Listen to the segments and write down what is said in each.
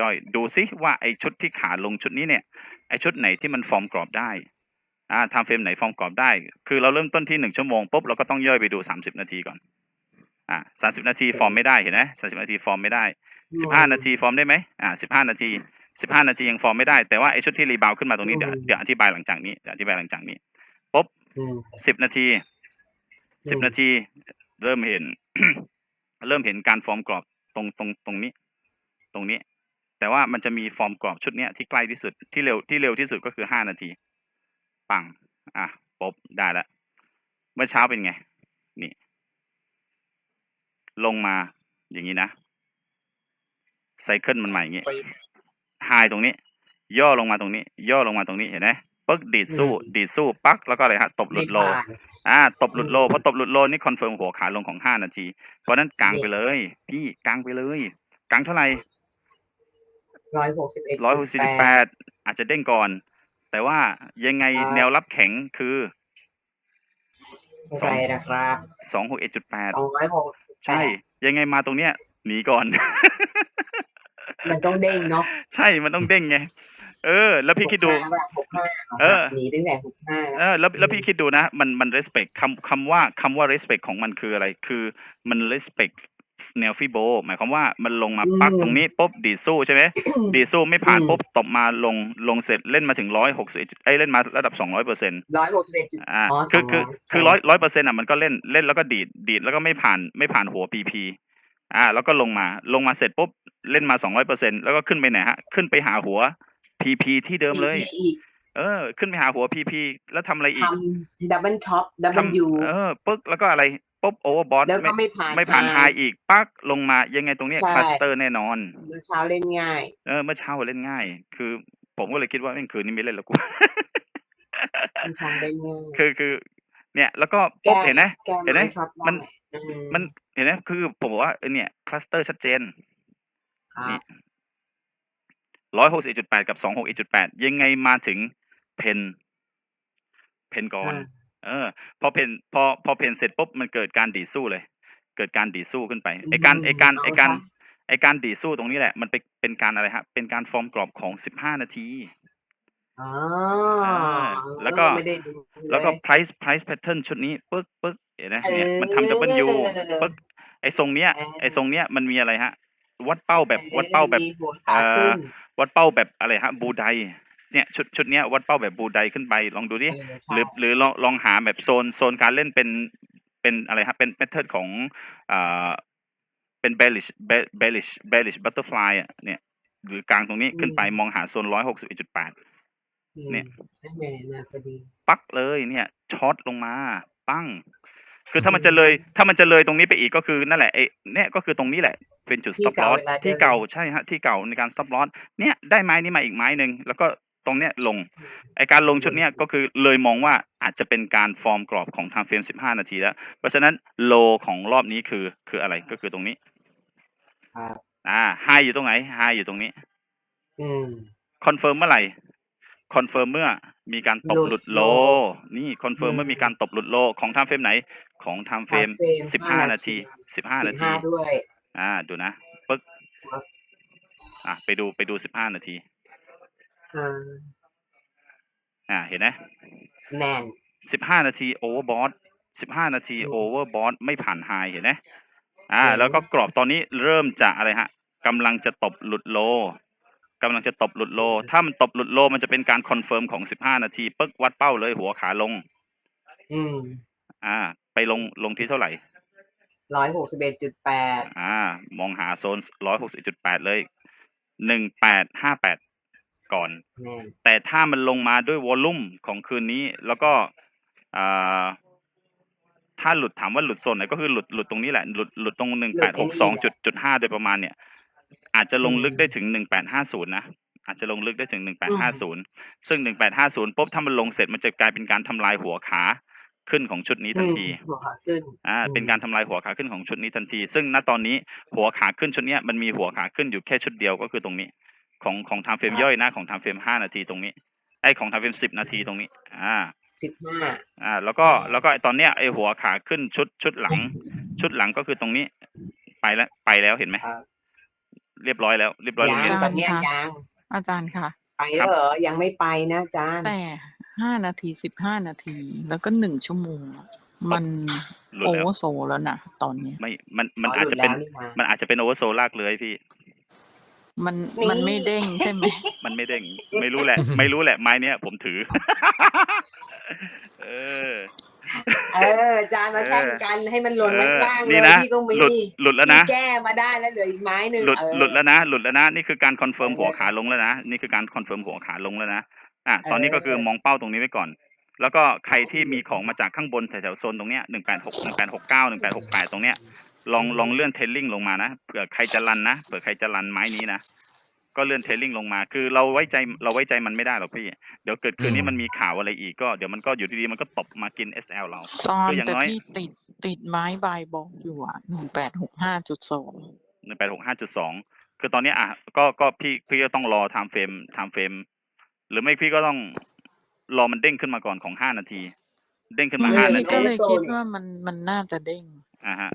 ย่อย ดูซิว่าไอชุดที่ขาลงชุดนี้เนี่ยไอชุดไหนที่มันฟอร์มกรอบได้อ่าทำเฟรมไหนฟอร์มกรอบได้ คือเราเริ่มต้นที่หนึ่งชั่วโมงปุ๊บเราก็ต้องย่อยไปดูสามสิบนาทีก่อนอ่าสามสิบนาทีฟอร์มไม่ได้เห็นไหมสามสิบนาทีฟอร์มไม่ได้สิบห้านาทีฟอร์มได้ไหมอ่าสิบห้านาทีสิบห้านาทียังฟอร์มไม่ได้แต่ว่าไอชุดที่รีบาวขึ้นมาตรงนี้เดี๋ยวเดี๋ยวอธิบายหลังจากนี้เดี๋ยวอธิบายหลังจากนี้ปุ๊บอืมสิบนาทีสิบอืมนาทีเริ่มเห็น เริ่มเห็นการฟอร์มกรอบตรงตรงตรงนี้ ตรงนี้ แต่ว่ามันจะมีฟอร์มกรอบชุดเนี้ยที่ใกล้ที่สุดที่เร็วที่เร็วที่สุดก็คือห้านาที ปัง อะปุ๊บได้แล้วเมื่อเช้าเป็นไง นี่ ลงมาอย่างนี้นะไซเคิลมันใหม่อย่างนี้ไปไฮตรงนี้ ย่อลงมาตรงนี้ ย่อลงมาตรงนี้เห็นไหมปึ๊กดีดสู้อืมดีดสู้ปักแล้วก็อะไรฮะตบหลุไม่ดโลผ่านอ่าตบหลุดโลอืมพอตบหลุดโลนี่คอนเฟิร์มหัวขาลงของห้านาที เพราะฉะนั้นกลางไปเลย พี่กลางไปเลยกลางเท่าไหร่ ร้อยหกสิบเอ็ดร้อยหกสิบแปดอาจจะเด้งก่อน แต่ว่ายังไงครับแนวรับแข็งคือเท่าไหรนะครับสองหกเอ็ดจุดแปดสองร้อยหกใช่ ยังไงมาตรงเนี้ยหนีก่อน มันต้องเด้งเนาะใช่มันต้องเด้งไงเออ แล้วพี่คิดดูหกห้าแบบหกห้าเออหนีตั้งแต่หกห้าเออแล้วแล้วพี่คิดดูนะ มันมัน respect คำคำว่าคำว่า respect ของมันคืออะไร คือมัน respect แนวฟิโบ หมายความว่ามันลงมาปักตรงนี้ปุ๊บดีดสู้ใช่ไหมดีดสู้ไม่ผ่านปุ๊บตบมาลงลงเสร็จเล่นมาถึงร้อยหกสิบเอ้ยเล่นมาระดับสองร้อยเปอร์เซ็นต์ร้อยหกสิบเอ็ดจุดอ่าอ๋อคือคือ200คือร้อยร้อยเปอร์เซ็นต์อะมันก็เล่นเล่นแล้วก็ดีดดีดแล้วก็ไม่ผ่านไม่ผ่านหัวพีพีอ่า แล้วก็ลงมาลงมาเสร็จปุ๊บเล่นมาสองร้อยเปอร์เซ็นต์แล้วก็ขึ้นไปไหนฮะขึ้นไปหาหัวพีพีที่เดิมเลยอีกเออ ขึ้นไปหาหัวพีพีแล้วทำอะไรอีทกำดับเบิลท็อปดับเบิลทำยูเออปึ๊กแล้วก็อะไร ปุ๊บโอเวอร์บอทแล้วก็ไม่ไม่ผ่านไม่ผ่านไฮไฮอีกปักลงมายังไงตรงเนี้ยใช่ คลัสเตอร์แน่นอน เมื่อเช้าเล่นง่าย เออเมื่อเช้าเล่นง่าย คือ ผมก็เลยคิดว่าแม่งคืนนี้ไม่เล่นแล้วกู เมื่อเช้าเล่นง่ายคือคือ เนี่ยแล้วก็ปุ๊บแก้เห็นไหม แก้เห็นไหมไม้ช็อตได้มัน อืมันเห็นไหมคือผมบอกว่าเออเนี่ยคลัสเตอร์ชัดเจน ครับนี่ร้อยหกสิบจุดแปดกับสองหกจุดแปดยังไงมาถึงเพนเพนก่อน อ่า เออพอเพนพอพอเพนเสร็จปุ๊บมันเกิดการดีดสู้เลย เกิดการดีดสู้ขึ้นไปไอการไอการไอการไอการดีดสู้ตรงนี้แหละ มันเป็นเป็นการอะไรฮะ เป็นการฟอร์มกรอบของสิบห้านาทีอ๋อเออแล้วก็ไม่ได้ดูแล้วก็เย price price pattern ชุดนี้ปึ๊กปึ๊กเห็นไหมเออเนี่ยมันทำ W ปึ๊กไอทรงเนี้ยเออไอทรงเนี้ยมันมีอะไรฮะ วัดเป้าแบบวัดเป้าแบบมีหัวขาขึ้นวัดเป้าแบบอะไรฮะบูได เนี่ยชุดชุดเนี้ยวัดเป้าแบบบูไดขึ้นไปลองดูดิเออใช่หรือหรือลองลองหาแบบโซนโซนการเล่นเป็นเป็นอะไรฮะเป็นแพทเทิร์นของอ่าเป็น bearish be- bearish bearish butterfly อะเนี่ย หรือกลางตรงนี้ขึ้นไปมองหาโซนร้อยหกสิบจุดแปดอืมเนี่ยนั่นแหละมาพอดีปักเลยเนี่ยช็อตลงมาปั้ง คือถ้ามันจะเลยถ้ามันจะเลยตรงนี้ไปอีกก็คือนั่นแหละไอ้เนี่ยก็คือตรงนี้แหละ เป็นจุด ที่ stop เก่า loss เวลาเดินที่เก่าใช่ฮะที่เก่าในการ stop loss เนี่ยได้ไม้นี้มาอีกไม้หนึ่งแล้วก็ ตรงเนี้ยลงไอการลงชุดเนี้ยก็คือเลยมองว่าอาจจะเป็นการฟอร์มกรอบของทางเฟรม 15 นาทีแล้ว เพราะฉะนั้นโลของรอบนี้คือคืออะไรก็คือตรงนี้ครับอ่าไฮอยู่ตรงไหนไฮอยู่ตรงนี้อืมคอนเฟิร์มเมื่อไหร่คอนเฟิร์มเมื่อมีการตบหหลุลุดดโลโล นี่คอนเฟิร์มอืมเมื่อมีการตบหลุดโลของไทม์เฟรมไหน ของไทม์เฟรม Time frame สิบห้า5นาทีสิบห้านาที15ด้วย อ่า ดูนะปึ๊กครับอะไปดูไปดูสิบห้านาที อ่าอ่า เห็นไหมแมน สิบห้านาทีโอเวอร์บอทสิบห้านาทีอืมโอเวอร์บอทไม่ผ่านไฮเห็นไหมอ่าเห็นแล้วก็กรอบตอนนี้เริ่มจะอะไรฮะกำลังจะตบหลุดโลกำลังจะตบหลุดโล ถ้ามันตบหลุดโลมันจะเป็นการคอนเฟิร์มของสิบห้านาทีปึ๊กวัดเป้าเลยหัวขาลง อืมอ่า ไปลงลงที่เท่าไหร่ ร้อยหกสิบเอ็ดจุดแปดอ่า มองหาโซนร้อยหกสิบจุดแปดเลยหนึ่งแปดห้าแปด ก่อนแมนแต่ถ้ามันลงมาด้วยวอลลุ่มของคืนนี้ แล้วก็อ่าถ้าหลุดถามว่าหลุดโซนไหนก็คือหลุดหลุดตรงนี้แหละ หลุดหลุดตรงหนึ่งแปดหกสองจุดจุดห้าโดยประมาณเนี่ย อาจจะลงลึกได้ถึงหนึ่งแปดห้าศูนย์นะอาจจะลงลึกได้ถึงหนึ่งแปดห้าศูนย์ซึ่งหนึ่งแปดห้าศูนย์ปุ๊บถ้ามันลงเสร็จมันจะกลายเป็นการทำลายหัวขาขึ้นของชุดนี้ทันทีอืมหัวขาขึ้นอ่าอืมเป็นการทำลายหัวขาขึ้นของชุดนี้ทันที ซึ่งณตอนนี้หัวขาขึ้นชุดเนี้ยมันมีหัวขาขึ้นอยู่แค่ชุดเดียวก็คือตรงนี้ ของของทำเฟรมย่อยนะของทำเฟรมห้านาทีตรงนี้ไอของทำเฟรมสิบนาทีตรงนี้ อ่าสิบห้าอ่า แล้วก็แล้วก็ไอ้ตอนเนี้ยไอหัวขาขึ้นชุดชุดหลัง ชุดหลังก็คือตรงนี้ ไปแล้วไปแล้วเห็นไหมครับเรียบร้อยแล้วเรียบร้อยยัโรงงเรียนตอนเนี้ยอาจารย์คะยังอาจารย์ค่ะ ไปแล้วเหรอยังไม่ไปนะอาจารย์แต่ห้านาทีสิบห้านาที แล้วก็หนึ่งชั่วโมงอะมันหลุดโอแล้วเวอร์โซลแล้วนะตอนเนี้ยไม่มันมันอ๋ออาจจะเป็นหลุดแล้วนี่นะมันอาจจะเป็นโอเวอร์โซลากเลยพี่ มันนี่ มันไม่เด้งใช่ไหมมันไม่เด้งไม่รู้แหละ ไม่รู้แหละไม้เนี้ยผมถือ เออ เอออาจารย์มาแช่งกันให้มันหล่นไว้ข้างล่างเลนี่ยนะ พี่ก็มีหลุดหลุดแล้วนะ พี่แก้มาได้แล้วเหลืออีกไม้หนึ่งหลุดเออ หลุดแล้วนะ หลุดแล้วนะ นี่คือการคอนเฟิร์มเออหัวขาลงแล้วนะ นี่คือการคอนเฟิร์มหัวขาลงแล้วนะ อะ ตอนนี้เออก็คือมองเป้าตรงนี้ไว้ก่อน แล้วก็ใครที่มีของมาจากข้างบนแถวๆโซนตรงเนี้ยหนึ่งแปดหกหนึ่งแปดหกเก้าหนึ่งแปดหกแปดตรงเนี้ยลองลองเลื่อนเทรลลิ่งลงมานะเผื่อใครจะรันนะเผื่อใครจะรันไม้นี้นะก็เลื่อนเทรลลิ่งลงมา คือเราไว้ใจเราไว้ใจมันไม่ได้หรอกพี่ เดี๋ยวเกิดคืนนี้อืมมันมีข่าวอะไรอีกก็เดี๋ยวมันก็อยู่ดีๆมันก็ตบมากิน SL เราตอนคืออย่างแต่น้อยพี่ติดติดไม้บายบอกอยู่อะหนึ่งแปดหกห้าจุดสองหนึ่งแปดหกห้าจุดสองคือตอนเนี้ยอะก็ก็พี่พี่ก็ต้องรอไทม์เฟรมไทม์เฟรมหรือไม่พี่ก็ต้อง รอมันเด้งขึ้นมาก่อนของห้านาที เด้งขึ้นมาเออห้านาพี่ทีก็เลยโซนคิดเนี่ยว่ามันมันน่าจะเด้งอ่าฮะ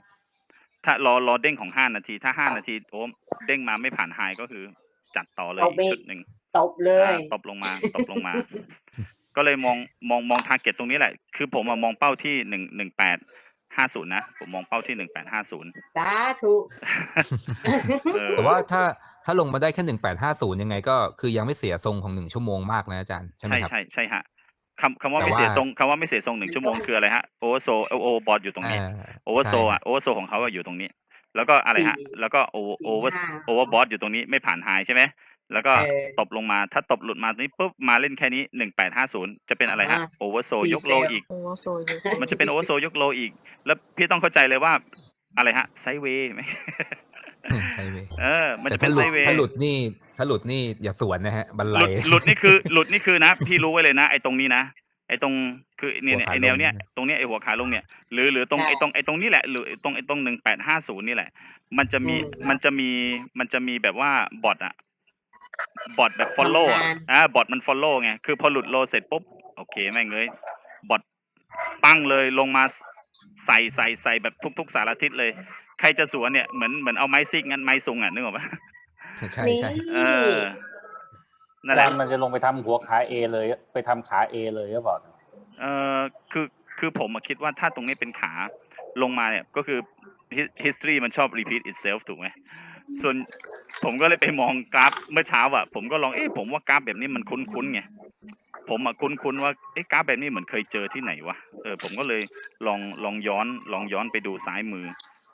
ถ้ารอรอเด้งของห้านาที ถ้าห้านาทีโอ้เด้งมาไม่ผ่านไฮก็คือ จัดต่อเลยตบอีกอีกชุดหนึ่งตบเลยอ่าตบลงมาตบลงมา ก็เลยมองมองมองทาร์เก็ตตรงนี้แหละ คือผมอะมองเป้าที่หนึ่งหนึ่งแปด ห้าศูนย์นะ ผมมองเป้าที่หนึ่งแปดห้าศูนย์สาธุแต่ว่าถ้าถ้าลงมาได้แค่หนึ่งแปดห้าศูนย์ยังไงก็คือยังไม่เสียทรงของหนึ่งชั่วโมงมากนะอาจารย์ใช่ไหมใช่ครับ ใช่ใช่ฮะคำคำว่าแต่ไม่ว่าเสียทรงคำว่าไม่เสียทรงหนึ่งชั่วโมงคืออะไรฮะโอเวอร์โซโอเวอร์บอทอยู่ตรงนี้อ่าโอเวอร์โซใช่อะโอเวอร์โซของเขาอะอยู่ตรงนี้ แล้วก็อะไรฮะสี่แล้วก็โอโอเวอร์สี่ห้าโอเวอร์บอทอยู่ตรงนี้ไม่ผ่านไฮใช่ไหม แล้วก็เออ ตบลงมา ถ้าตบหลุดมาตรงนี้ปุ๊บ มาเล่นแค่นี้หนึ่งแปดห้าศูนย์จะเป็นอะไรฮะอ่าโอเวอร์โซสี่ยกโลเฟลอีก โอเวอร์โซลอยู่มันจะเป็นโอเวอร์โซยกโลอีก แล้วพี่ต้องเข้าใจเลยว่าอะไรฮะไซด์เวย์ไหมใช่เว้ยเออ มันแต่จะเป็ถ้านหไซลุดด์เวย์ถ้าหลุดนี่ ถ้าหลุดนี่อย่าสวนนะฮะบันหไลลุดหลุดนี่คือหลุดนี่คือนะ พี่รู้ไว้เลยนะไอ้ตรงนี้นะไอ้ตรงคือเนี่ยหัวขาไอ้แนวเนี้ยลงตรงเนี้ยไอ้หัวขาลงเนี่ยหรือหรือตรงใช่ ไอ้ตรงไอ้ตรงนี้แหละหรือตรงไอ้ตรงหนึ่งแปดห้าศูนย์นี่แหละ มันจะมีอืมมันจะมีมันจะมีแบบว่าบอทอะ บอทแบบ follow อะทำงาน อ่าบอทมัน follow ไง คือพอหลุดโลเสร็จปุ๊บ โอเคแม่งเลยบอทปั้งเลยลงมาใส่ใส่ใส่แบบทุก ๆ สารทิศเลย ใครจะสวนเนี่ยเหมือนเหมือนเอาไม้ซิกงั้นไม้ซุงอะนึกออกปะใช่นี่ ใช่เออนั่นอาแหจาละรย์มันจะลงไปทำหัวขาเอเลยไปทำขาเอเลยหรือเปล่าเออคือคือผมอะคิดว่าถ้าตรงนี้เป็นขาลงมาเนี่ยก็คือ his- history มันชอบ repeat itself ถูกไหมส่วนผมก็เลยไปมองกราฟเมื่อเช้าอะผมก็ลองเอ๊ะผมว่ากราฟแบบนี้มันคุ้นๆไงผมอะคุ้นๆว่าเอ๊ะกราฟแบบนี้เหมือนเคยเจอที่ไหนวะเออผมก็เลยลองลองย้อนลองย้อนไปดูซ้ายมือ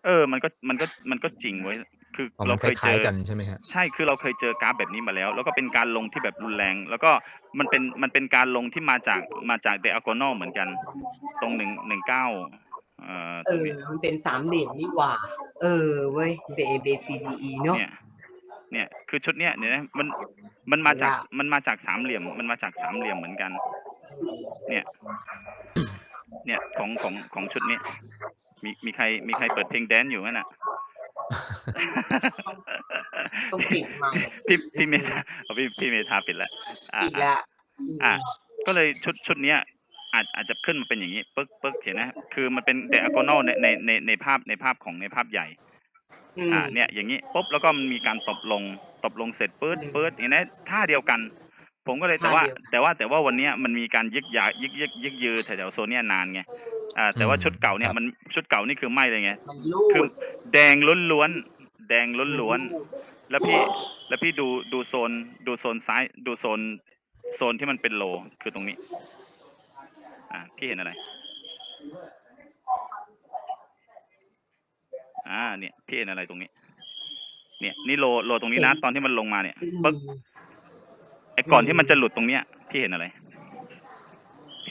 เออ มันก็มันก็มันก็จริงไว้ยคืออ๋อเรามันคเคยเจล้ายอๆกันใช่ไหมฮะใช่คือเราเคยเจอกราฟแบบนี้มาแล้ว แล้วก็เป็นการลงที่แบบรุนแรง แล้วก็มันเป็นมันเป็นการลงที่มาจากมาจากเดอะกอนอลเหมือนกัน ตรงหนึ่งหนึ่งเก้าเอ่อเอตรงอนี้มันเป็นสามเหลี่ยมนี่หว่า เออเว้ยมันเป็น A B C D E เนาะ เนี่ย เนี่ย คือชุดเนี้ยเนี่ยนะมัน มันมาจากว่ามันมาจากสามเหลี่ยม มันมาจากสามเหลี่ยมเหมือนกัน เนี่ย เนี่ยของของของชุดนี้ มีมีใครมีใครเปิดเพลงแดนซ์อยู่นั่นน่ะ ต้องปิดใหม่พี่พี่เมธาเอาพี่พี่เมธาปิดแล้วอ่า ปิดอ่าละมอะก็เลยชุดชุดเนี้ย อาจอาจจะขึ้นมาเป็นอย่างนี้ปึ๊กปึ๊กเห็นนะคือมันเป็น diagonal ในในในในภาพในภาพของในภาพใหญ่ อืมอ่าเนี่ยอย่างนี้ปุ๊บแล้วก็มันมีการตบลงตบลงเสร็จปื๊ดอืมปื๊ดเห็นไหมท่าเดียวกัน ผมก็เลยแต่ว่าท่าเดียวแต่ว่าแต่ว่าวันเนี้ยมันมีการยึกยายึกยึกยึกยือแถวๆโซนเนี้ยนานไงอ่าแต่ว่าอืมชุดเก่าเนี่คยรับ มันชุดเก่านี่คือไม่เลยไงมันลูคือดแดงล้วนๆแดงล้วนๆแล้วพี่แล้วพี่ดูดูโซนดูโซนซ้ายดูโซนโซนที่มันเป็นโลคือตรงนี้ อ่าพี่เห็นอะไร อ่า เนี่ย พี่เห็นอะไรตรงนี้ เนี่ย นี่โลโลตรงนี้นะตอนที่มันลงมาเนี่ยอืมปึ๊กไอ้ก่อนอืมที่มันจะหลุดตรงเนี้ย พี่เห็นอะไร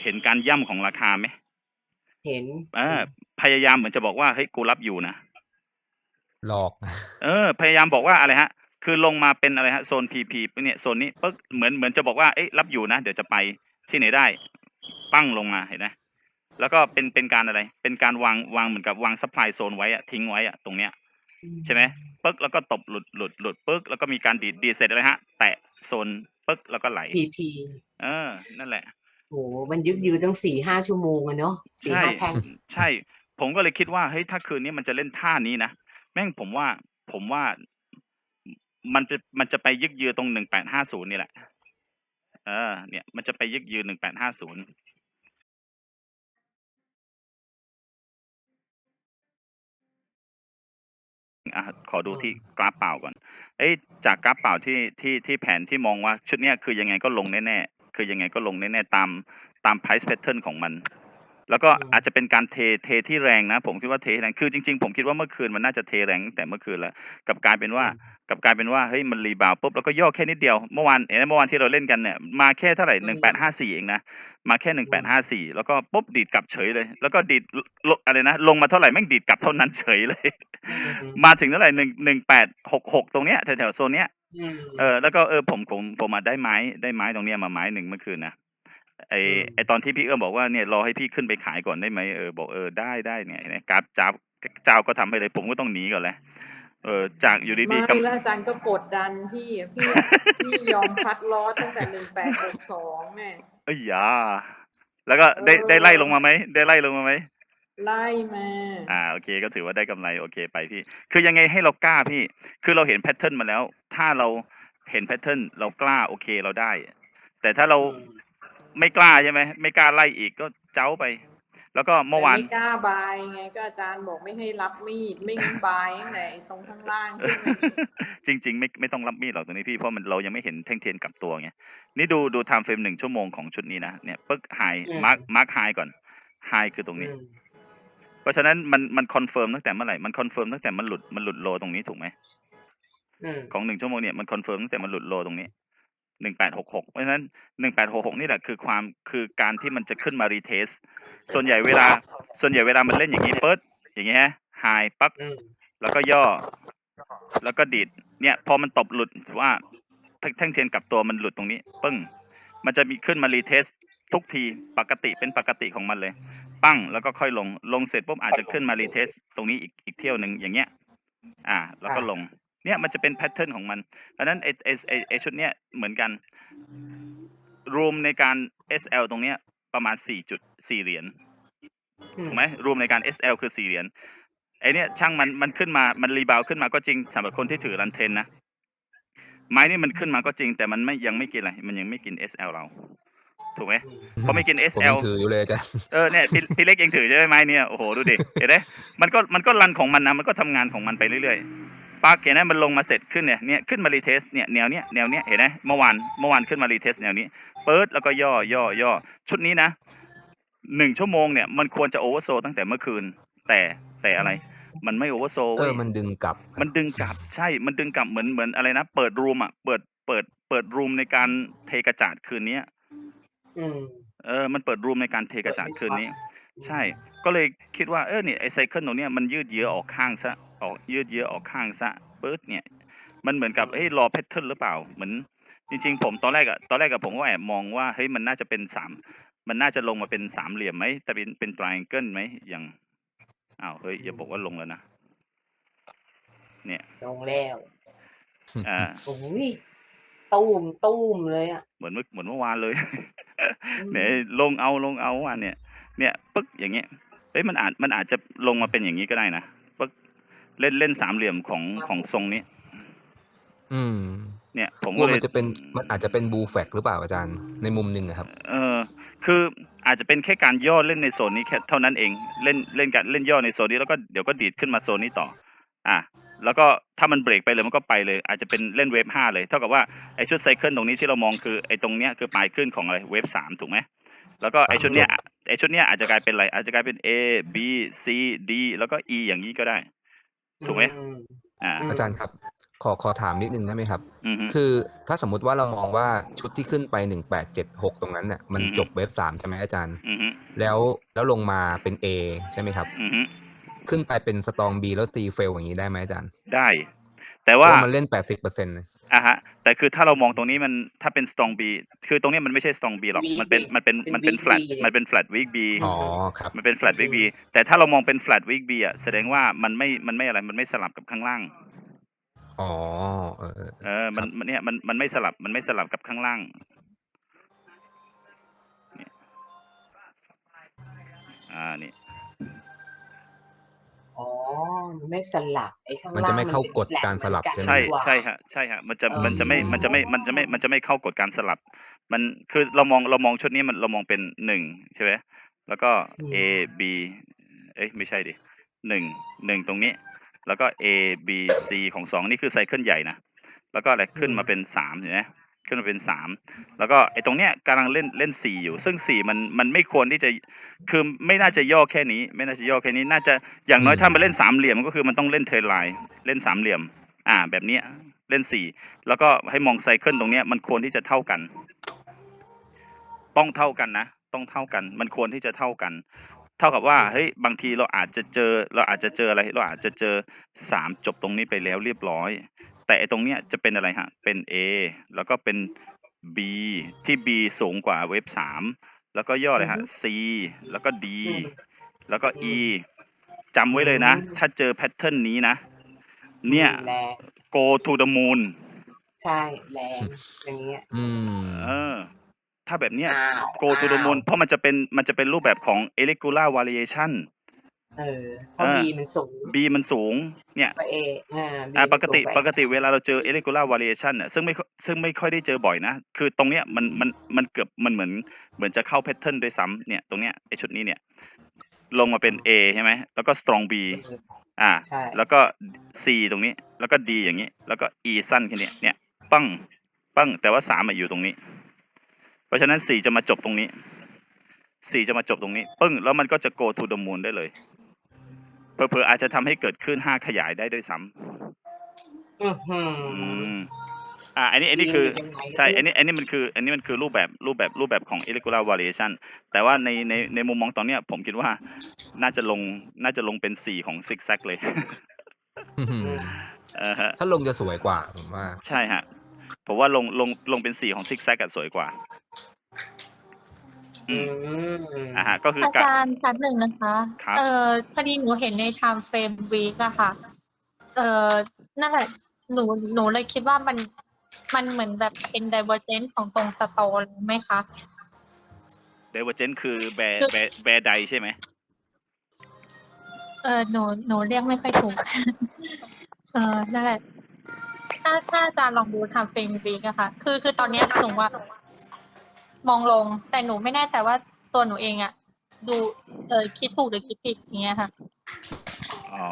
เห็นการย่ำของราคาไหมเห็นเออพยายามเหมือนจะบอกว่าเฮ้ยกูรับอยู่นะหลอก เออ พยายามบอกว่าอะไรฮะ คือลงมาเป็นอะไรฮะโซนพีพีเนี่ยโซนนี้ปึ๊กเหมือนเหมือนจะบอกว่าเอ๊ะรับอยู่นะเดี๋ยวจะไปที่ไหนได้ ปั้งลงมาเห็นไหมแล้วก็เป็นเป็นการอะไร เป็นการวางวางเหมือนกับวางซัพพลายโซนไว้อะทิ้งไว้อะตรงเนี้ยใช่ไหมปึ๊กแล้วก็ตบหลุดหลุดหลุดปึ๊กแล้วก็มีการดีดดีดเสร็จอะไรฮะ แตะโซนปึ๊กแล้วก็ไหลพีพีเออ นั่นแหละโหมันยึกยือตั้งสี่ห้าชั่วโมงอะเนาะสี่ใช่ห้าแท่งใช่ ผมก็เลยคิดว่าเฮ้ยถ้าคืนนี้มันจะเล่นท่านี้นะแม่งผมว่าผมว่ามันจะมันจะไปยึกยือตรงหนึ่งแปดห้าศูนย์นี่แหละ เออ เนี่ย มันจะไปยึกยือหนึ่งแปดห้าศูนย์ อะขอดูที่กราฟเปล่าก่อน เอ้ยจากกราฟเปล่าที่ที่ที่แผนที่มองว่าชุดเนี้ยคือยังไงก็ลงแน่ๆคือยังไงก็ลงแน่ๆตามตาม price pattern ของมัน แล้วก็อืมอาจจะเป็นการเทเทที่แรงนะ ผมคิดว่าเทแรงคือจริงๆ ผมคิดว่าเมื่อคืนมันน่าจะเทแรงตั้งแต่เมื่อคืนแล้วกลับกลายเป็นว่ากลับกลายเป็นว่าเฮ้ยมันรีบาวด์ปุ๊บแล้วก็ย่อแค่นิดเดียวเมื่อวานเห็นไหมเมื่อวานที่เราเล่นกันเนี่ยมาแค่เท่าไหร่หนึ่งแปดห้าสี่เองนะมาแค่หนึ่งแปดห้าสี่แล้วก็ปุ๊บดีดกลับเฉยเลย แล้วก็ดีดลอะไรนะลงมาเท่าไหร่แม่งดีดกลับเท่านั้นเฉยเลยอืมมาถึงเท่าไหร่หนึ่งหนึ่งแปดหกหกตรงเนี้ยแถวๆโซนเนี้ยอืมเออแล้วก็เออผมผมผมมาได้ไม้ได้ไม้ตรงเนี้ยมาไม้หนึ่งเมื่อคืนนะ ไออืมไอตอนที่พี่เอื้อมบอกว่าเนี่ยรอให้พี่ขึ้นไปขายก่อนได้ไหมเออบอกเออได้ได้เนี่ยเห็นไหมกราฟจ้าเจ้าก็ทำให้เลยผมก็ต้องหนีก่อนแหละเออจากอยู่ไม่ดีๆกำแล้วอาจารย์ก็กดดันพี่อะพี่พี่ยอมคัดลอสตั้งแต่หนึ่งแปดหกสองเนี่ยเอ้ยยาแล้วก็ได้เออได้ไล่ลงมาไหมได้ไล่ลงมาไหมไล่มาอ่าโอเค ก็ถือว่าได้กำไรโอเคไปพี่ คือยังไงให้เรากล้าพี่ คือเราเห็นแพทเทิร์นมาแล้ว ถ้าเราเห็นแพทเทิร์นเรากล้าโอเคเราได้ แต่ถ้าเราอืม ไม่กล้าใช่ไหมไม่กล้าไล่อีกก็เจ้าไป แล้วก็เมื่อวานแต่ไม่กล้าบายไงก็อาจารย์บอกไม่ให้รับมีดไม่งั้นบายตั้งแต่ตรงข้างล่างขึ้นมาอีกจริง ๆ ไม่ไม่ต้องรับมีดหรอกตรงนี้พี่เพราะมันเรายังไม่เห็นแท่งเทียนกลับตัวไงนี่ดูดูไทม์เฟรมหนึ่งชั่วโมงของชุดนี้นะเนี่ยปึ๊กไฮอืม มาร์คมาร์คไฮก่อนไฮคือตรงนี้ อืมเพราะฉะนั้นมันมันคอนเฟิร์มตั้งแต่เมื่อไหร่มันคอนเฟิร์มตั้งแต่มันหลุดมันหลุดโลตรงนี้ถูกไหมอืม ของหนึ่งชั่วโมงเนี่ยมันคอนเฟิร์มตั้งแต่มันหลุดโลตรงนี้ หนึ่งแปดหกหกเพราะฉะนั้นหนึ่งแปดหกหกนี่แหละคือความคือการที่มันจะขึ้นมารีเทส ส่วนใหญ่เวลา ส่วนใหญ่เวลามันเล่นอย่างนี้เปิดอย่างเงี้ยไฮปั๊บอืมแล้วก็ย่อ แล้วก็ดีดเนี่ยพอมันตบหลุดว่าแท่งเทียนกลับตัวมันหลุดตรงนี้ ปึ้ง มันจะมีขึ้นมารีเทสทุกทีปกติเป็นปกติของมันเลย ปั้งแล้วก็ค่อยลงลงเสร็จปุ๊บอาจจะขึ้นมารีเทสตรงนี้อีกอีกเที่ยวหนึ่งอย่างเงี้ย อ่า แล้วก็ลง เนี่ยมันจะเป็นแพทเทิร์นของมัน เพราะฉะนั้นไอไอไอ้ไอชุดเนี้ยเหมือนกันรวมในการ SL ตรงเนี้ยประมาณสี่จุดสี่เหรียญอืถูกไหมรวมในการ SL คือสี่เหรียญไอเนี้ยช่างมันมันขึ้นมามันรีบาวขึ้นมาก็จริงสำหรับคนที่ถือรันเทนนะไม้นี่มันขึ้นมาก็จริง แต่มันไม่ยังไม่กินอะไรมันยังไม่กิน SL เราถูกไหมอืมเพราะไม่กินผม SL ยังถืออยู่เลยอาจารย์เออเนี่ยพี่พี่เล็กยังถือใช่ไหมไม้เนี่ยโอ้โหดูดิเห็นไหมมันก็มันก็รันของมันนะมันก็ทำงานของมันไปเรื่อยๆ ปาร์คเห็นไหมมันลงมาเสร็จขึ้นเนี่ยเนี่ยขึ้นมารีเทสเนี่ยแนวเนี้ยแนวเนี้ยเห็นไหมเมื่อวานเมื่อวานขึ้นมารีเทสแนวนี้เปิดแล้วก็ย่อย่อย่อชุดนี้นะหนึ่งชั่วโมงเนี่ยมันควรจะโอเวอร์โซตั้งแต่เมื่อคืน แต่แต่อะไร มันไม่โอเวอร์โซเออมันดึงกลับครับมันดึงกลับใช่ มันดึงกลับเหมือนเหมือนอะไรนะ เปิดรูมอะเปิดเปิดเปิดรูมในการเทกระจาดคืนนี้อืมเออ มันเปิดรูมในการเทกระจาดคืนนี้ ใช่ ก็เลยคิดว่าเออเนี่ยไอไซเคิลตรงเนี้ยมันยืดเยื้อออกข้างซะ ออกยืดเยื้อออกข้างซะเปิดเนี่ย มันเหมือนกับเฮ้ยรอแพทเทิร์นหรือเปล่า เหมือนจริง ๆ ผมตอนแรกอะตอนแรกอะผมก็แอบมองว่าเฮ้ยมันน่าจะเป็นสามมันน่าจะลงมาเป็นสามเหลี่ยมไหมแต่เป็นเป็น triangle ไหมอย่างอ้าวเฮ้ยอย่าบอกว่าลงแล้วนะลงแล้วอ่า โอ้ยตูมตูมเลยอะ เหมือนเมื่อเหมือนเมื่อวานเลยอืมเนี่ยลงเอาลงเอาอะเนี่ย เนี่ยปึ๊กอย่างเงี้ยเอ้ยมันอาจมันอาจจะลงมาเป็นอย่างนี้ก็ได้นะปึ๊ก เล่นเล่นสามเหลี่ยมของของทรงนี้อืม เนี่ย ผมกลัก็วเลมัยนจะเป็นมันอาจจะเป็นบูแฟกหรือเปล่าอาจารย์ในมุมหนึ่งอะครับ เออ คืออาจจะเป็นแค่การย่อเล่นในโซนนี้แค่เท่านั้นเอง เล่นเล่นการเล่นย่อในโซนนี้แล้วก็เดี๋ยวก็ดีดขึ้นมาโซนนี้ต่อ อะแล้วก็ถ้ามันเบรกไปเลยมันก็ไปเลย อาจจะเป็นเล่นเวฟห้าเลย เท่ากับว่าไอชุดไซเคิลตรงนี้ที่เรามองคือไอตรงเนี้ยคือปลายขึ้นของอะไรเวฟสามถูกไหมแล้วก็ไอชุดเนี้ยไอชุดเนี้ยอาจจะกลายเป็นอะไรอาจจะกลายเป็น A B C D แล้วก็ E อย่างนี้ก็ได้ ถูกไหมอืมอ่าอืมอาจารย์ครับ ขอขอถามนิดนึงได้ไหมครับอือฮึคือถ้าสมมุติว่าเรามองว่าชุดที่ขึ้นไปหนึ่งแปดเจ็ดหกตรงนั้นเนี่ยมันอือฮึจบเว็บสามใช่ไหมอาจารย์อือฮึแล้วแล้วลงมาเป็น A ใช่ไหมครับอือฮึขึ้นไปเป็นสตอง B แล้วตีเฟลอย่างนี้ได้ไหมอาจารย์ ได้ แต่เพว่าราะว่ามันเล่นแปดสิบเปอร์เซ็นต์อะฮะ แต่คือถ้าเรามองตรงนี้มันถ้าเป็น strong B คือตรงนี้มันไม่ใช่ strong B หรอกมันเป็นมันเป็นมันเป็น flat มันเป็น flat weak B อ๋อครับ มันเป็น flat weak B แต่ถ้าเรามองเป็น flat weak B อะแสดงว่ามันไม่ มันไม่อะไร มันไม่สลับกับข้างล่าง อ๋อเออเออ เออ มัน มันเนี่ย มัน มันไม่สลับ มันไม่สลับกับข้างล่างเนี่ยอ่า นี่ อ๋อมันไม่สลับไอ้ข้างมันล่างจะไม่เข้าป็นกฎแฟลตการสลับเหมือนนใช่ไหม ใช่ดีกว่าใช่ฮะใช่ฮะมันจะเออ มันจะไม่มันจะไม่มันจะไม่มันจะไม่เข้ากฎการสลับ มันคือเรามองเรามองชุดนี้มันเรามองเป็นหนึ่งใช่ไหมแล้วก็ A B เอ้ยไม่ใช่ดิหนึ่งหนึ่งตรงนี้ แล้วก็ A B C ของสองนี่คือไซเคิลใหญ่นะแล้วก็อะไรขึ้นมาเป็นสามเห็นไหม ขึ้นมาเป็นสามแล้วก็ไอ้ตรงเนี้ยกำลังเล่นเล่นสี่อยู่ ซึ่งสี่มันมันไม่ควรที่จะคือไม่น่าจะย่อแค่นี้ ไม่น่าจะย่อแค่นี้น่าจะอย่างน้อยอืมถ้ามันเล่นสามเหลี่ยมก็คือมันต้องเล่นเทรนไลน์เล่นสามเหลี่ยม อ่า แบบเนี้ยเล่นสี่แล้วก็ให้มองไซเคิลตรงเนี้ยมันควรที่จะเท่ากัน ต้องเท่ากันนะต้องเท่ากัน มันควรที่จะเท่ากัน เท่ากับว่าเฮ้ยบางทีเราอาจจะเจอ เราอาจจะเจออะไร เราอาจจะเจอสามจบตรงนี้ไปแล้วเรียบร้อย แต่ไอ้ตรงเนี้ยจะเป็นอะไรฮะ เป็น A แล้วก็เป็น B ที่ B สูงกว่าเว็บสามแล้วก็ย่อเลยฮะ C แล้วก็ D อืมแล้วก็อื E มจำไว้เลยนะอืมถ้าเจอแพทเทิร์นนี้นะ เนี่ย แรง go to the moon ใช่แรงอย่างเงี้ยอืม เออ ถ้าแบบเนี้ย อ้าว go to the อ้าว moon เพราะมันจะเป็นมันจะเป็นรูปแบบของ irregular variation เออเพราะเออบีมันสูง B มันสูง เนี่ยก็เออ่า B อ่ามันปกติสูงปกติเวลาเราเจอ irregular variation น่ะซึ่งไม่ค่อยซึ่งไม่ค่อยได้เจอบ่อยนะ คือตรงเนี้ยมันมันมันเกือบมันเหมือนเหมือนจะเข้าแพทเทิร์นด้วยซ้ำเนี่ยตรงเนี้ยไอชุดนี้เนี่ย ลงมาเป็น A ใช่ไหมแล้วก็ strong B เอออ่า ใช่ แล้วก็ C ตรงนี้ แล้วก็ D อย่างนี้ แล้วก็ E สั้นแค่เนี้ยเนี่ย ปังปังแต่ว่าสามอะอยู่ตรงนี้ เพราะฉะนั้นสี่จะมาจบตรงนี้สี่จะมาจบตรงนี้ ปึ้ง แล้วมันก็จะ go to the moon ได้เลย เผลอๆอาจจะทำให้เกิดขึ้นห้าขยายได้ด้วยซ้ำอื้อหืออืมอ่าอันนี้อันนี้คือ ยังไงใช่ อันนี้ อันนี้มันคือ อันนี้มันคือรูปแบบ รูปแบบ รูปแบบของ irregular variation แต่ว่าใน ใน ในมุมมองตอนเนี้ย ผมคิดว่า น่าจะลง น่าจะลงเป็นสี่ของ zigzag เลย อืมอืมเออฮะ ถ้าลงจะสวยกว่าผมว่า ใช่ฮะ ผมว่าลง ลง ลงเป็นสี่ของ zigzag อะสวยกว่า อือืมม อ่าฮะก็คืออาการจารย์แป๊บหนึ่งนะคะ ครับ เออพอดีหนูเห็นใน time frame week อะค่ะ เออนั่นแหละ หนูหนูเลยคิดว่ามันมันเหมือนแบบเป็น divergent ของตรงสโตนไหมคะ divergent คือแบร์คือแบร์แบร์ใดใช่ไหมเออหนูหนูเรียกไม่ค่อยถูก เออนั่นแหละถ้าถ้าอาจารย์ลองดู time frame week อะค่ะ คือคือตอนเนี้ยหนูว่า มองลง แต่หนูไม่แน่ใจว่าตัวหนูเองอะดูเออคิดถูกหรือคิดผิดอย่างเงี้ยค่ะ อ๋อ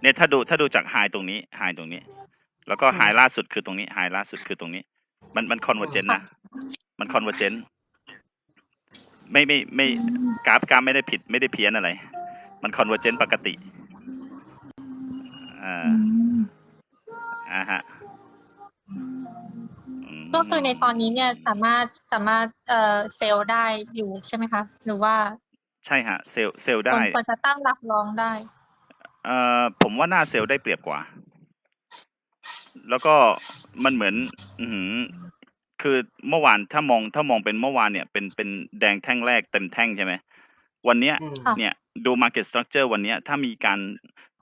เนี่ยถ้าดูถ้าดูจากไฮตรงนี้ไฮตรงนี้ แล้วก็ไฮล่าสุดคือตรงนี้ไฮล่าสุดคือตรงนี้ มันมันคอนเวอร์เจนนะมันคอนเวอร์เจนไม่ไม่ไม่กราฟกราฟไม่ได้ผิดไม่ได้เพี้ยนอะไร มันคอนเวอร์เจนปกติอ่าอืมอ่าฮะม ก็คือในตอนนี้เนี่ยสามารถสามารถเอ่อเซลล์ได้อยู่ใช่ไหมคะ หรือว่าใช่ฮะเซลล์เซลล์คได้นควรจะตั้งรับรองได้ เอ่อผมว่าหน้าเซลล์ได้เปรียบกว่า แล้วก็มันเหมือน อือหือ คือเมื่อวานถ้ามองถ้ามองเป็นเมื่อวานเนี่ย เป็นเป็นแดงแท่งแรกเต็มแท่งใช่ไหมวันเนี้ย อืม ค่ะ เนี่ยดู market structure วันเนี้ยถ้ามีการ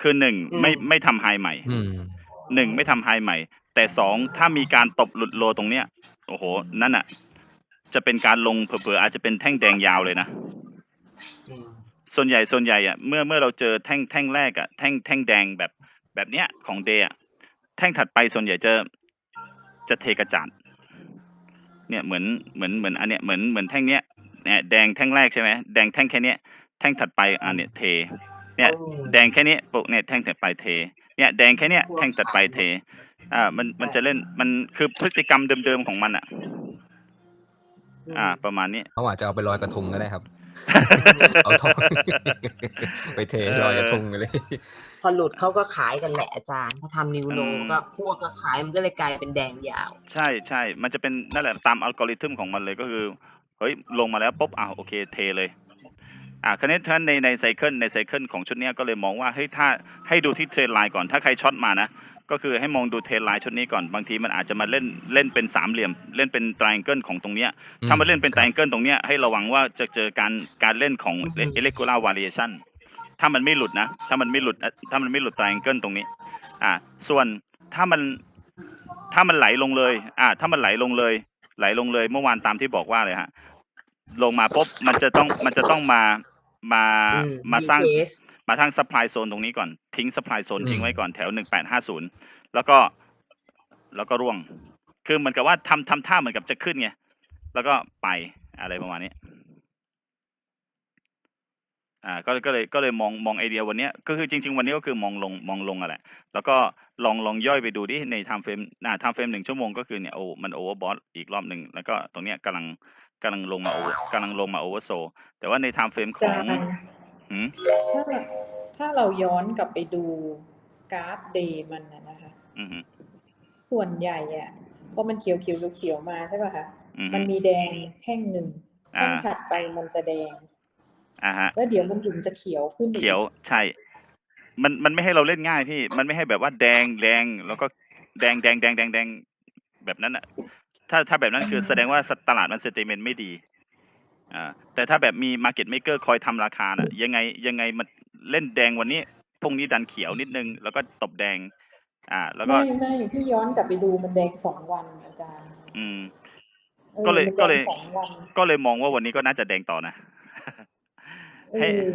คือหนึ่งอืมไม่ไม่ทำไฮใหม่อืม หนึ่งไม่ทำไฮใหม่แต่สองถ้ามีการตบหลุดโลตรงเนี้ยโอ้โห นั่นอะ จะเป็นการลงเผลอๆอาจจะเป็นแท่งแดงยาวเลยนะอืมส่วนใหญ่ส่วนใหญ่อะเมื่อเมื่อเราเจอแท่งแท่งแรกอะแท่งแท่งแดงแบบแบบเนี้ยของเดย์อะแท่งถัดไปส่วนใหญ่จะจะเทกระจาดเนี่ยเหมือนเหมือนเหมือนอันเนี้ยเหมือนเหมือนแท่งเนี้ยเนี่ยแดงแท่งแรกใช่ไหมแดงแท่งแค่เนี้ยแท่งถัดไปอันเนี้ยเท เนี่ยอืมแดงแค่นี้ปุ๊บเนี่ยแท่งถัดไปเท เนี่ยแดงแค่เนี้ยแท่งถัดไปเท อ่า มันมันจะเล่นมันคือพฤติกรรมเดิมๆของมันอะ อ่า ประมาณนี้ เขาอาจจะเอาไปลอยกระทงก็ได้ครับ เอาทอง ไปเทลอยกระทงกันเลย พอหลุดเขาก็ขายกันแหละอาจารย์พอทำนิวโลอืม ก็พวกก็ขายมันก็เลยกลายเป็นแดงยาว ใช่ใช่ มันจะเป็นนั่นแหละตามอัลกอริทึมของมันเลยก็คือ เฮ้ย ลงมาแล้วปุ๊บ อ่าโอเค เทเลย อ่าคราวนี้ท่านในในไซเคิลในไซเคิลของชุดเนี้ยก็เลยมองว่า เฮ้ย ถ้าให้ดูที่เทรนไลน์ก่อน ถ้าใครช็อตมานะ ก็คือให้มองดูเทรนไลน์ชุดนี้ก่อนบางทีมันอาจจะมาเล่นเล่นเป็นสามเหลี่ยม เล่นเป็นไตรแองเกิลของตรงเนี้ยถ้ามันเล่นเป็นไตรแองเกิลตรงเนี้ยให้ระวังว่าจะเจอการการเล่นของอือฮึ irregular variation ถ้ามันไม่หลุดนะ ถ้ามันไม่หลุดถ้ามันไม่หลุดไตรแองเกิลตรงนี้ อ่า ส่วนถ้ามันถ้ามันไหลลงเลย อ่า ถ้ามันไหลลงเลย ไหลลงเลย เมื่อวานตามที่บอกว่าเลยฮะลงมาปุ๊บมันจะต้องมันจะต้องมามาอืมมาสร้าง BTS มาทั้ง supply zone ตรงนี้ก่อน ทิ้ง supply zone อืมทิ้งไว้ก่อนแถวหนึ่งแปดห้าศูนย์แล้วก็แล้วก็ร่วง คือเหมือนกับว่าทำทำท่าเหมือนกับจะขึ้นไง แล้วก็ไปอะไรประมาณนี้ อ่า ก็ก็เลยก็เลยมองมองไอเดียวันเนี้ยก็คือจริง ๆ วันนี้ก็คือมองลงมองลงอะแหละ แล้วก็ลองลองย่อยไปดูดิใน time frame อ่า time frame หนึ่งชั่วโมงก็คือเนี่ยโอ้มัน overbought อีกรอบหนึ่ง แล้วก็ตรงเนี้ยกำลังกำลังลงมา over กำลังลงมา oversold แต่ว่าใน time frame ขอจางนหืม ถ้าเราถ้าเราย้อนกลับไปดูกราฟเดย์มันนะนะคะอือฮึส่วนใหญ่อะพอมันเขียวเขียวเขียวๆมาใช่ป่ะคะอือฮึมันมีแดงแท่งหนึ่งอ่าแท่งถัดไปมันจะแดงอ่าฮะแล้วเดี๋ยวมันถึงจะเขียวขึ้นไปอีกเขียวใช่ มันมันไม่ให้เราเล่นง่ายพี่ มันไม่ให้แบบว่าแดงแดงแล้วก็แดงแดงแดงแดงแดงแบบนั้นอะถ้าถ้าแบบนั้นคือแสดงว่าตลาดมันเซติเมนต์ไม่ดี อ่าแต่ถ้าแบบมีมาร์เก็ตเม e เกอร์คอยทำราคาน่ะยังไงยังไงมันเล่นแดงวันนี้พรุ่งนี้ดันเขียวนิดนึง แล้วก็ตบแดง อ่า แล้วก็ ไม่ไม่พี่ย้อนกลับไปดูมันแดงสองวันอาจารย์อืม ออก็เลยมันก็แดเลยงสองวันก็เลยมองว่าวันนี้ก็น่าจะแดงต่อนะ เอให้ อ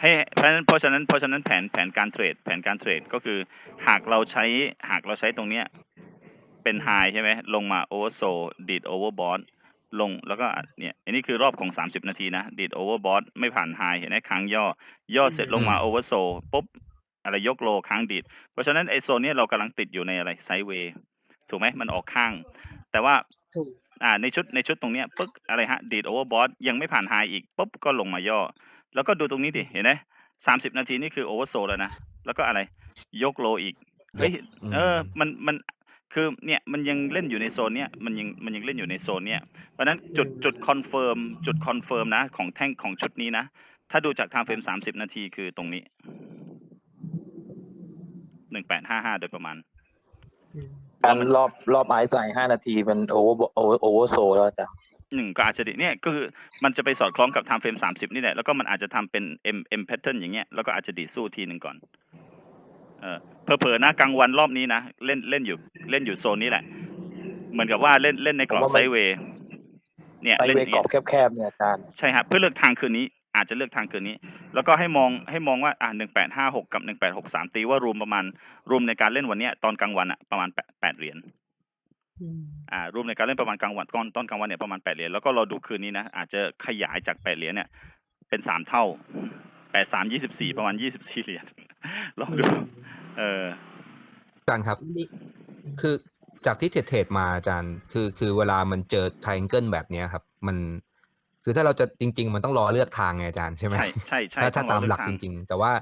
ให้เพราะฉะนั้นเพราะฉะนั้นเพราะฉะนั้นแผนแผนการเทรดแผนการเทรดก็คือ หากเราใช้หากเราใช้ตรงเนี้ยเป็นไฮใช่ไหมลงมาโอเวอร์โซดีดโอเวอร์บอท ลงแล้วก็เนี่ยอันนี้คือรอบของ 30 นาทีนะดีดโอเวอร์บอทไม่ผ่านไฮเห็นไหมค้างย่อ ย่อเสร็จลงมาโอเวอร์โซปุ๊บอะไรยกโลค้างดีด เพราะฉะนั้นไอโซนเนี้ยเรากำลังติดอยู่ในอะไรไซด์เวย์ถูกไหมมันออกข้าง แต่ว่าถูกอ่าในชุดในชุดตรงเนี้ยปึ๊กอะไรฮะดีดโอเวอร์บอทยังไม่ผ่านไฮอีกปุ๊บก็ลงมาย่อ แล้วก็ดูตรงนี้ดิเห็นไหมสามสิบนาทีนี่คือโอเวอร์โซแล้วนะ แล้วก็อะไร ยกโลอีกเฮ้ยอืมเออ มันมัน คือเนี่ยมันยังเล่นอยู่ในโซนเนี้ยมันยังมันยังเล่นอยู่ในโซนเนี้ยเพราะฉะนั้นจุดจุดคอนเฟิร์มจุดคอนเฟิร์มนะของแท่งของชุดนี้นะ ถ้าดูจากทางเฟรมสามสิบนาทีคือตรงนี้หนึ่งแปดห้าห้าโดยประมาณอืมการรอบรอบไม้ใส่ห้านาทีมันโอเวอร์โอเวอร์โอเวอร์โซแล้วจ้ะหนึ่งก็อาจจะดิเนี่ยก็คือมันจะไปสอดคล้องกับไทม์เฟรมสามสิบนี่แหละแล้วก็มันอาจจะทำเป็น M M pattern อย่างเงี้ยแล้วก็อาจจะดีดสู้ทีหนึ่งก่อน เออเผลอๆนะกลางวันรอบนี้นะเล่นเล่นอยู่เล่นอยู่โซนนี้แหละ เหมือนกับว่าเล่นเล่นในกรอบไซด์เวย์เนี่ยไซเล่ด์นเวอย์ย่างกรอเงี้บยแคบๆเนี่ยอาจารย์ใช่ฮะเพื่อเลือกทางคืนนี้อาจจะเลือกทางคืนนี้ แล้วก็ให้มองให้มองว่าอ่าหนึ่งแปดห้าหกกับหนึ่งแปดหกสามตีว่ารวมประมาณรวมในการเล่นวันเนี้ยตอนกลางวันอะประมาณแปดแปดเหรียญอืมอ่ารวมในการเล่นประมาณกลางวันตอนตอนกลางวันเนี่ยประมาณแปดเหรียญแล้วก็เราดูคืนนี้นะอาจจะขยายจากแปดเหรียญเนี่ยเป็นสามเท่า แปดสามยี่สิบสี่ประมาณยี่สิบสี่เหรียญลองดู เอออาจารย์ครับนี่คือจากที่เทรดเทรดมาอาจารย์ คือคือเวลามันเจอ triangle แบบเนี้ยครับ มัน คือถ้าเราจะจริง ๆ มันต้องรอเลือกทางไงอาจารย์ใช่ไหมใช่ใช่ใช่ถ้าถ้าต้องรอตามเลือกหลักทางจริง ๆ แต่ว่า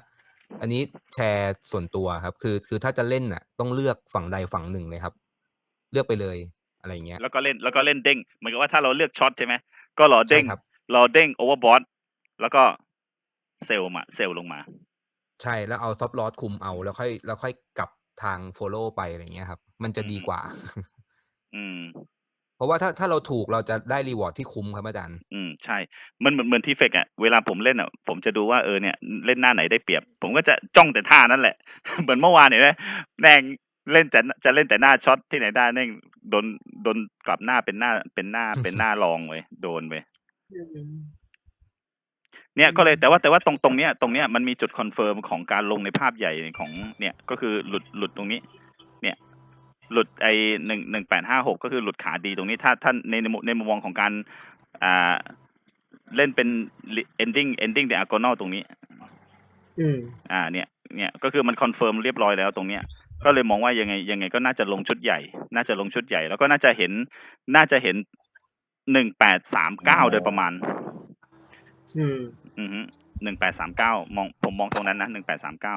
อันนี้แชร์ส่วนตัวครับ คือคือถ้าจะเล่นน่ะ ต้องเลือกฝั่งใดฝั่งหนึ่งเลยครับ เลือกไปเลยอะไรอย่างเงี้ย แล้วก็เล่นแล้วก็เล่นเด้งเหมือนกับว่าถ้าเราเลือกช็อตใช่ไหมก็รอเด้งใช่ครับรอเด้งโอเวอร์บอทแล้วก็ เซลล์มาเซลล์ลงมา ใช่แล้วเอาท็อปลอสคุมเอาแล้วค่อยแล้วค่อยกลับทาง follow ไปอะไรเงี้ยครับ มันจะดีกว่า อืม เพราะว่าถ้าถ้าเราถูกเราจะได้รีวอร์ดที่คุ้มครับอาจารย์ อืมใช่ มันเหมือนเหมือนที่เฟกอะเวลาผมเล่นอะผมจะดูว่าเออเนี่ยเล่นหน้าไหนได้เปรียบ ผมก็จะจ้องแต่ท่านั่นแหละ เหมือนเมื่อวานเห็นไหมแม่งเล่นแต่จะเล่นแต่หน้าช็อตที่ไหนได้แม่งโดนโดนกลับหน้าเป็นหน้าเป็นหน้าเป็นหน้ารองเว้ยโดนเว้ยอืม เนี่ยก็เลยอืมแต่ว่าแต่ว่าตรงตรงเนี้ยตรงเนี้ยมันมีจุดคอนเฟิร์มของการลงในภาพใหญ่ของเนี่ยก็คือหลุดหลุดตรงนี้ เนี่ย หลุดไอหนึ่งหนึ่งแปดห้าหกก็คือหลุดขาดีตรงนี้ถ้าท่านในในมุมในมุมมองของการอ่าเล่นเป็น ending ending diagonal ตรงนี้ อืม อ่าเนี่ยเนี่ยก็คือมันคอนเฟิร์มเรียบร้อยแล้วตรงเนี้ยก็เลยมองว่ายังไงยังไงก็น่าจะลงชุดใหญ่ น่าจะลงชุดใหญ่ แล้วก็น่าจะเห็นน่าจะเห็นหนึ่งแปดสามเก้าโดยประมาณ อืม อือฮึหนึ่งแปดสามเก้ามองผมมองตรงนั้นนะหนึ่งแปดสามเก้า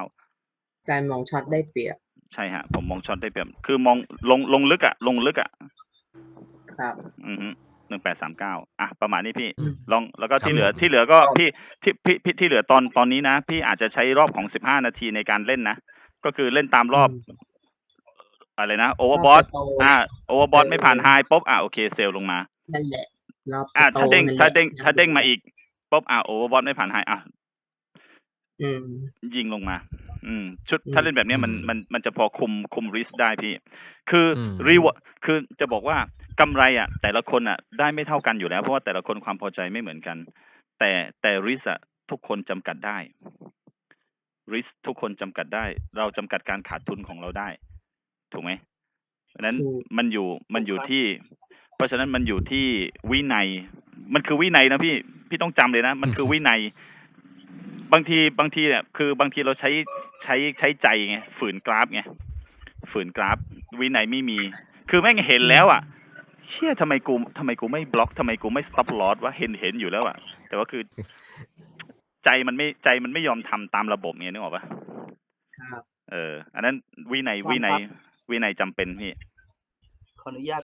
การมองช็อตได้เปรียบ ใช่ฮะ ผมมองช็อตได้เปรียบ คือมองลงลงลึกอะลงลึกอะครับ อือฮึหนึ่งแปดสามเก้าอะประมาณนี้พี่ อืม ลองแล้วก็ครับที่เหลือผมที่เหลือก็พี่ที่พี่พี่ที่เหลือตอนตอนนี้นะ พี่อาจจะใช้รอบของสิบห้านาทีในการเล่นนะ ก็คือเล่นตามรอบมอะไรนะโอเวอร์บอทรบสโตอ่าโอเวอร์บอทเออ ไม่ผ่านไฮปุ๊บอ่าโอเคเซลลงมา นั่นแหละ รอบสอ่าโตถ้าเด้งนั่นแหละถ้าเด้งถ้าเด้งมาอีก ปุ๊บอ่าโอเวอร์บอทไม่ผ่านไฮอะอืมยิงลงมา อืม ชุดอืมถ้าเล่นแบบเนี้ยมันอืมมันมันจะพอคุมคุมริสได้พี่ คืออมรีวคือจะบอกว่ากำไรอะ แต่ละคนอะ ได้ไม่เท่ากันอยู่แล้ว เพราะว่าแต่ละคนความพอใจไม่เหมือนกัน แต่แต่ risk อะทุกคนจำกัดได้ risk ทุกคนจำกัดได้ เราจำกัดการขาดทุนของเราได้ ถูกไหมเพราะฉะนั้นถูกมันอยู่มันอยู่ถูกครับที่ เพราะฉะนั้นมันอยู่ที่วินัย มันคือวินัยนะพี่พี่ต้องจำเลยนะ มันคือวินัย บางทีบางทีเนี่ยคือบางทีเราใช้ใช้ใช้ใจไงฝืนกราฟไงฝืนกราฟ วินัยไม่มี คือแม่งเห็นแล้วอะ เชี่ยทำไมกูทำไมกูไม่บล็อกทำไมกูไม่สต็อปลอสวะเห็นเห็นอยู่แล้วอะ แต่ว่าคือ ใจมันไม่ใจมันไม่ยอมทำตามระบบเนี่ยนึกออกปะครับเออ อันนั้นวินัยครับวินัยวินัยจำเป็นพี่ขออนุญาต